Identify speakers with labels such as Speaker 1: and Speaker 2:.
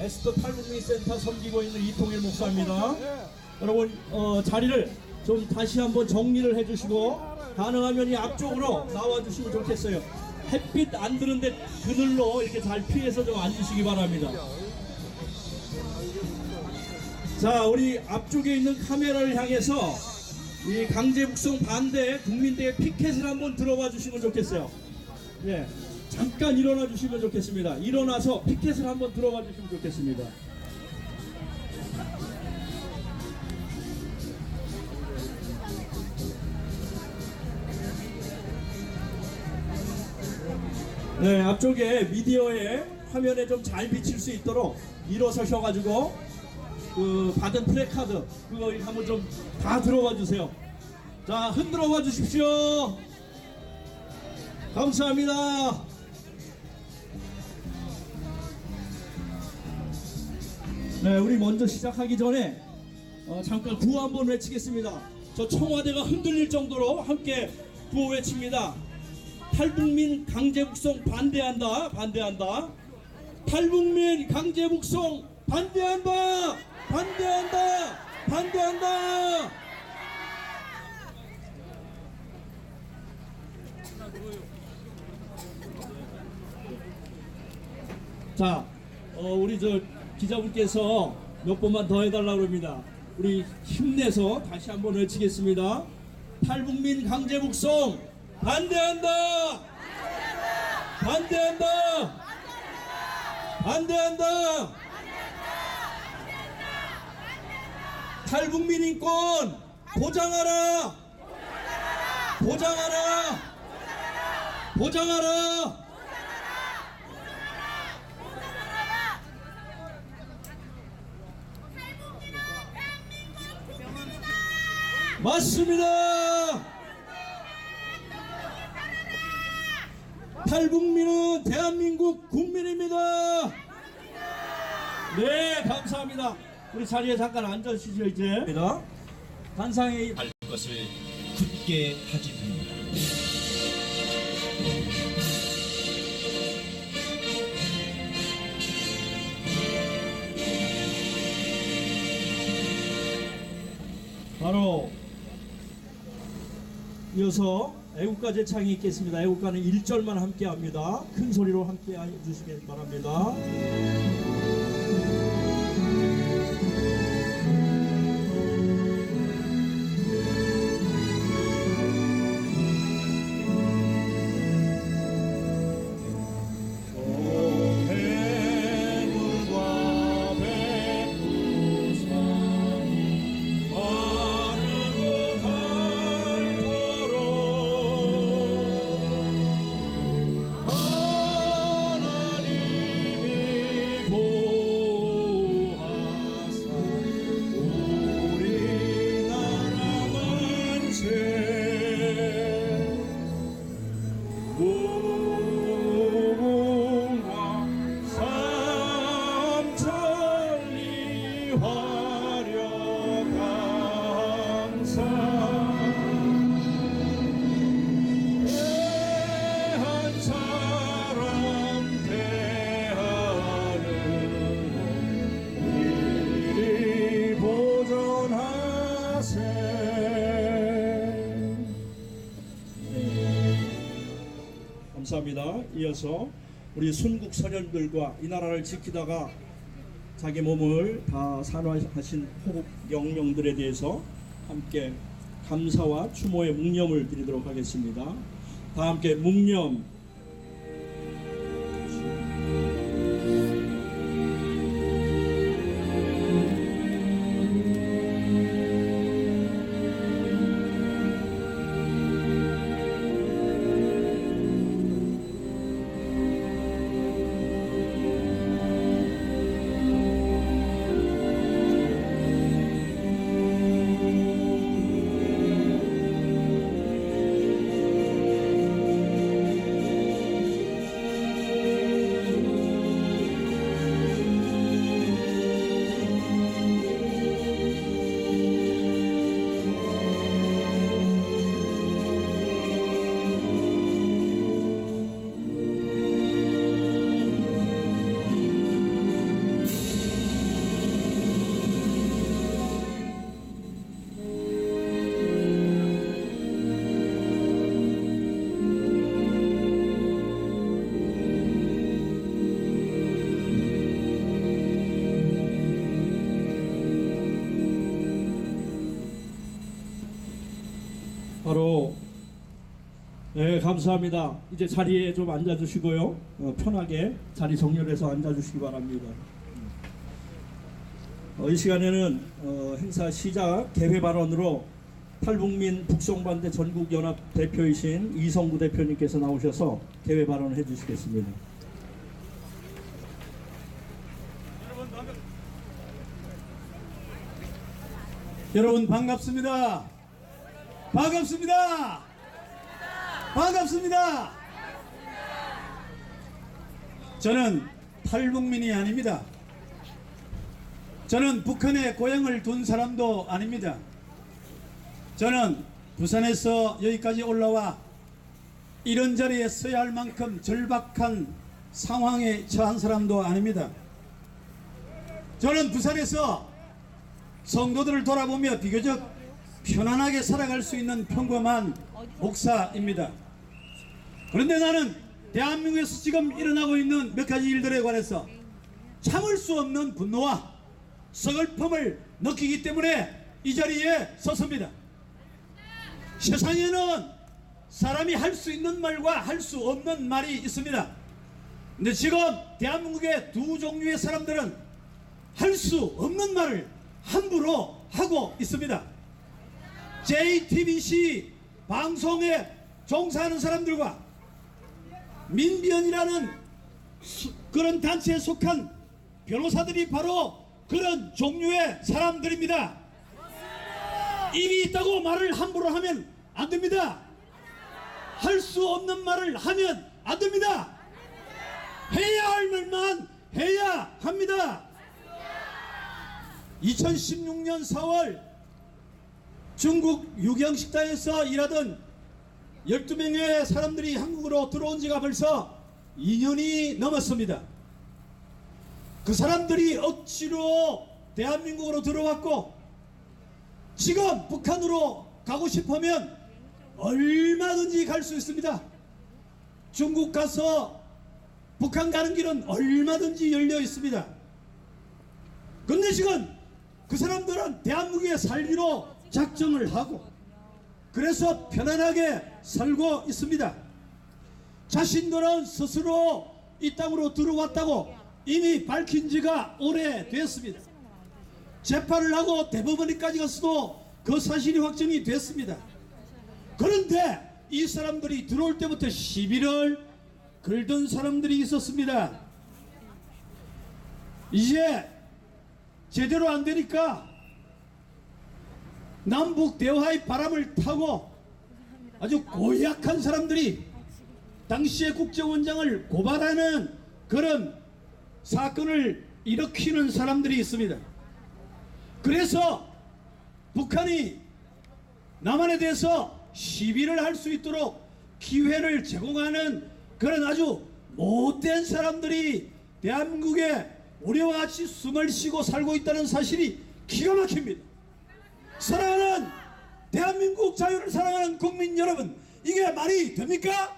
Speaker 1: 에스더 탈북민 센터 섬기고 있는 이통일 목사입니다. 여러분 어, 자리를 좀 다시 한번 정리를 해주시고 가능하면 이 앞쪽으로 나와주시면 좋겠어요. 햇빛 안 드는데 그늘로 이렇게 잘 피해서 좀 앉으시기 바랍니다. 자, 우리 앞쪽에 있는 카메라를 향해서 이 강제 북송 반대 국민대회 피켓을 한번 들어봐 주시면 좋겠어요. 예. 잠깐 일어나 주시면 좋겠습니다. 일어나서 피켓을 한번 들어봐 주시면 좋겠습니다. 네, 앞쪽에 미디어에 화면에 좀 잘 비칠 수 있도록 일어서셔가지고 그 받은 플래카드 그거 한번 좀 다 들어봐 주세요. 자, 흔들어 봐 주십시오. 감사합니다. 네, 우리 먼저 시작하기 전에 어, 잠깐 구호 한번 외치겠습니다. 저 청와대가 흔들릴 정도로 함께 구호 외칩니다. 탈북민 강제 북송 반대한다. 반대한다. 탈북민 강제 북송 반대한다. 반대한다. 반대한다. 자, 어, 우리 저 기자분께서 몇 번만 더 해달라고 합니다. 우리 힘내서 다시 한번 외치겠습니다. 탈북민 강제 북송 반대한다. 반대한다. 반대한다. 탈북민 인권 보장하라. 보장하라. 보장하라. 맞습니다. 탈북민은 대한민국 국민입니다. 네, 감사합니다. 우리 자리에 잠깐 앉아주시죠, 이제. 단상의
Speaker 2: 할 것을 굳게 다짐합니다.
Speaker 1: 바로 이어서 애국가 제창이 있겠습니다. 애국가는 1절만 함께 합니다. 큰 소리로 함께 해주시기 바랍니다. 감사합니다. 이어서 우리 순국 선열들과 이 나라를 지키다가 자기 몸을 다 산화하신 호국 영령들에 대해서 함께 감사와 추모의 묵념을 드리도록 하겠습니다. 다 함께 묵념. 바로 네 감사합니다. 이제 자리에 좀 앉아주시고요. 어, 편하게 자리 정렬해서 앉아주시기 바랍니다. 어, 이 시간에는 어, 행사 시작 개회 발언으로 탈북민 북송반대 전국연합 대표이신 이성구 대표님께서 나오셔서 개회 발언을 해주시겠습니다.
Speaker 3: 여러분 반갑습니다. 반갑습니다. 반갑습니다. 저는 탈북민이 아닙니다. 저는 북한에 고향을 둔 사람도 아닙니다. 저는 부산에서 여기까지 올라와 이런 자리에 서야 할 만큼 절박한 상황에 처한 사람도 아닙니다. 저는 부산에서 성도들을 돌아보며 비교적 편안하게 살아갈 수 있는 평범한 목사입니다. 그런데 나는 대한민국에서 지금 일어나고 있는 몇 가지 일들에 관해서 참을 수 없는 분노와 서글픔을 느끼기 때문에 이 자리에 섰습니다. 세상에는 사람이 할 수 있는 말과 할 수 없는 말이 있습니다. 근데 지금 대한민국의 두 종류의 사람들은 할 수 없는 말을 함부로 하고 있습니다. JTBC 방송에 종사하는 사람들과 민변이라는 수- 그런 단체에 속한 변호사들이 바로 그런 종류의 사람들입니다. 입이 있다고 말을 함부로 하면 안 됩니다. 할 수 없는 말을 하면 안 됩니다. 해야 할 말만 해야 합니다. 2016년 4월 중국 유경식당에서 일하던 12명의 사람들이 한국으로 들어온 지가 벌써 2년이 넘었습니다. 그 사람들이 억지로 대한민국으로 들어왔고 지금 북한으로 가고 싶으면 얼마든지 갈 수 있습니다. 중국 가서 북한 가는 길은 얼마든지 열려 있습니다. 근데 지금 그 사람들은 대한민국에 살기로 작정을 하고 그래서 편안하게 살고 있습니다. 자신들은 스스로 이 땅으로 들어왔다고 이미 밝힌 지가 오래됐습니다. 재판을 하고 대법원에까지 갔어도 그 사실이 확정이 됐습니다. 그런데 이 사람들이 들어올 때부터 시비를 걸던 사람들이 있었습니다. 이제 제대로 안 되니까 남북 대화의 바람을 타고 아주 고약한 사람들이 당시의 국정원장을 고발하는 그런 사건을 일으키는 사람들이 있습니다. 그래서 북한이 남한에 대해서 시비를 할 수 있도록 기회를 제공하는 그런 아주 못된 사람들이 대한민국에 우리와 같이 숨을 쉬고 살고 있다는 사실이 기가 막힙니다. 사랑하는 대한민국 자유를 사랑하는 국민 여러분, 이게 말이 됩니까?